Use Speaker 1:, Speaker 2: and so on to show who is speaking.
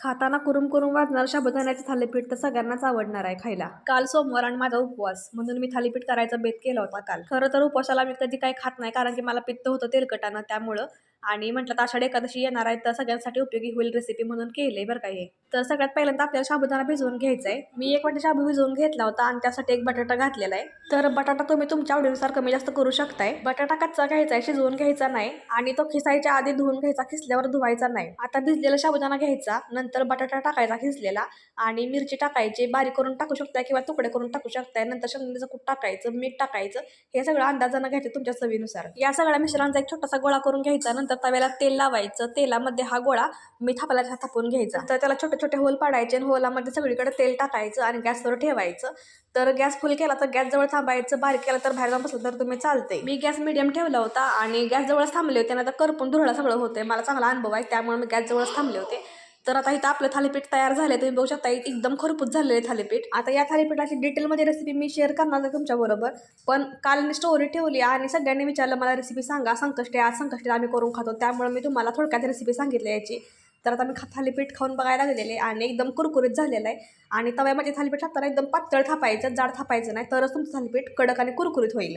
Speaker 1: खाताना कुरुम कुरुम वाजणार साबुदाण्याचे थालीपीठ तर सगळ्यांनाच आवडणार आहे खायला. काल सोमवार आणि माझा उपवास. म्हणून मी थालीपीठ करायचा बेत केला होता काल. खरं तर उपवासाला मी कधी काही खात नाही कारण की मला पित्त होतं तेलकटानं त्यामुळं आणि म्हटलं तर आषाढी एकादशी येणार आहे तर सगळ्यांसाठी उपयोगी होईल रेसिपी म्हणून केले बरं का हे. तर सगळ्यात पहिल्यांदा आपल्याला साबुदाणा भिजवून घ्यायचा आहे मी एक वाटी शाबू भिजवून घेतला होता आणि त्यासाठी एक बटाटा घातलेला आहे. तर बटाटा तुम्ही तुमच्या आवडीनुसार कमी जास्त करू शकताय. बटाटा कच्चा घ्यायचा आहे शिजवून घ्यायचा नाही आणि तो खिसायच्या आधी धुवून घ्यायचा खिसल्यावर धुवायचा नाही. आता भिजलेला साबुदाणा घ्यायचा नंतर बटाटा टाकायचा खिसलेला आणि मिरची टाकायची बारीक करून टाकू शकताय किंवा तुकडे करून टाकू शकताय नंतर शेंगदाण्याचं कूट टाकायचं मीठ टाकायचं हे सगळं अंदाजानं घ्यायचं तुमच्या चवीनुसार. या सगळ्या मिश्रणाचा एक छोटासा गोळा करून घ्यायचा नंतर तव्याला तेल लावायचं. तेलामध्ये हा गोळा मी थापाला थापून घ्यायचा. तर त्याला छोटे छोटे होल पाडायचे आणि होलामध्ये सगळीकडे तेल टाकायचं आणि गॅसवर ठेवायचं. तर गॅस फुल केला तर गॅस जवळ थांबायचं. बारीक केला तर बाहेर जाऊन बसलं तर तुम्ही चालते मी गॅस मिडियम ठेवला होता आणि गॅस जवळच थांबले होते ना तर करपून धुरळा सगळं होते मला चांगला अनुभव आहे त्यामुळे मी गॅस जवळच थांबले होते. तर आता इथं आपलं थालीपीठ तयार झालं तुम्ही बघू शकता एकदम खरपूस झालेले थालीपीठ. आता या थालीपीठाची डिटेलमध्ये रेसिपी मी शेअर करणार आहे तुमच्याबरोबर पण काल मी स्टोरी ठेवली आणि सगळ्यांनी विचारलं मला रेसिपी सांगा संकष्टी आज संकष्टी आम्ही करून खातो. त्यामुळे मी तुम्हाला थोडक्यात रेसिपी सांगितली याची. तर आता मी खा थालीपीठ खाऊन बघायला गेलेले आणि एकदम कुरकुरीत झालेलं आहे. आणि तव्यामध्ये थालीपीठ टाकताना एकदम पातळ थापायचं जाड थापायचं नाही तरच तुमचं थालीपीठ कडक आणि कुरकुरीत होईल.